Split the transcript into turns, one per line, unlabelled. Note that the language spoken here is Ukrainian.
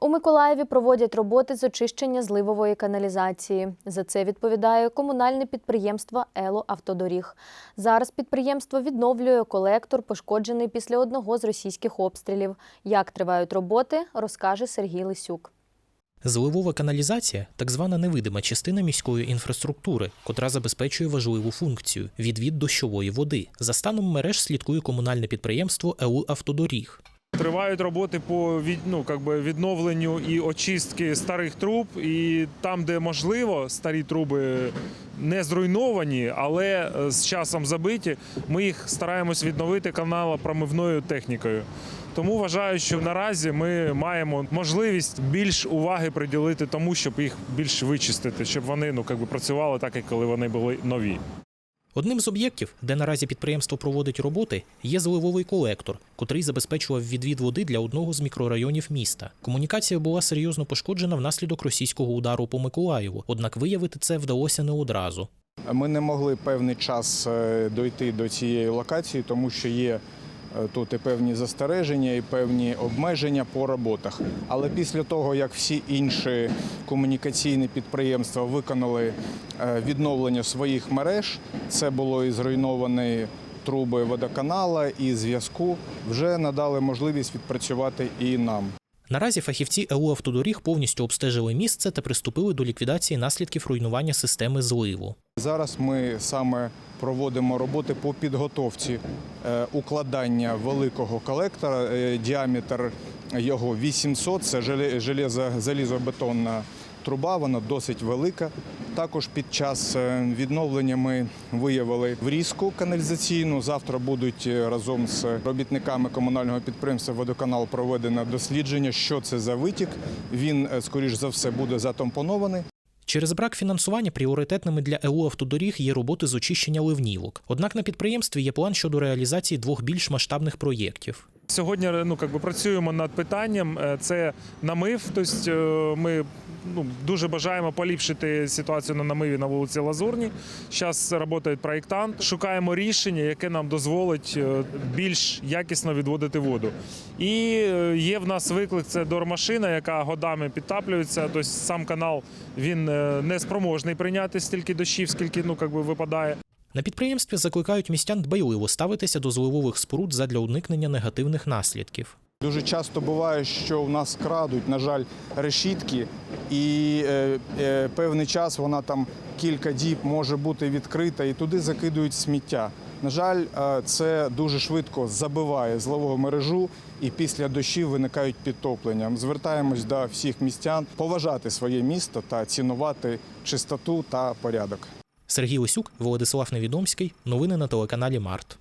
У Миколаєві проводять роботи з очищення зливової каналізації. За це відповідає комунальне підприємство Ело Автодоріг. Зараз підприємство відновлює колектор, пошкоджений після одного з російських обстрілів. Як тривають роботи, розкаже Сергій Лисюк.
Зливова каналізація так звана невидима частина міської інфраструктури, котра забезпечує важливу функцію відвід дощової води. За станом мереж слідкує комунальне підприємство ЕУ Автодоріг.
Тривають роботи по від, ну, как би відновленню і очистки старих труб. І там, де можливо, старі труби не зруйновані, але е, з часом забиті. Ми їх стараємось відновити каналопромивною технікою. Тому вважаю, що наразі ми маємо можливість більш уваги приділити тому, щоб їх більш вичистити, щоб вони ну, как би, працювали так, як коли вони були нові.
Одним з об'єктів, де наразі підприємство проводить роботи, є зливовий колектор, котрий забезпечував відвід води для одного з мікрорайонів міста. Комунікація була серйозно пошкоджена внаслідок російського удару по Миколаєву, однак виявити це вдалося не одразу.
Ми не могли певний час е, дойти до цієї локації, тому що є тут і певні застереження, і певні обмеження по роботах. Але після того, як всі інші комунікаційні підприємства виконали е, відновлення своїх мереж, це було і зруйновані труби водоканала, і зв'язку, вже надали можливість відпрацювати і нам.
Наразі фахівці ЕУ Автодоріг повністю обстежили місце та приступили до ліквідації наслідків руйнування системи зливу.
Зараз ми саме проводимо роботи по підготовці е, укладання великого колектора. Е, Діаметр його 800, це залізобетонна труба, вона досить велика. Також під час е, відновлення ми виявили врізку каналізаційну. Завтра будуть е, разом з робітниками комунального підприємства Водоканал проведено дослідження, що це за витік. Він, е, скоріш за все, буде затампонований.
Через брак фінансування пріоритетними для ЕУ Автодоріг є роботи з очищення ливнівок. Однак на підприємстві є план щодо реалізації двох більш масштабних проєктів.
Сьогодні ну, как би, працюємо над питанням. Е, Це намив. Тобто е, ми ну, дуже бажаємо поліпшити ситуацію на намиві на вулиці Лазурні. Зараз працює проєктант. Шукаємо рішення, яке нам дозволить е, більш якісно відводити воду. І е, є в нас виклик це дормашина, яка годами підтаплюється. Тобто сам канал він е, не спроможний прийняти стільки дощів, скільки ну, как би, випадає.
На підприємстві закликають містян дбайливо ставитися до зливових споруд задля уникнення негативних наслідків.
Дуже часто буває, що у нас крадуть, на жаль, решітки, і е, е, певний час вона там кілька діб може бути відкрита, і туди закидують сміття. На жаль, е, це дуже швидко забиває злового мережу, і після дощів виникають підтоплення. Звертаємось до всіх містян поважати своє місто та цінувати чистоту та порядок.
Сергій Лисюк, Володислав Невідомський. Новини на телеканалі Март.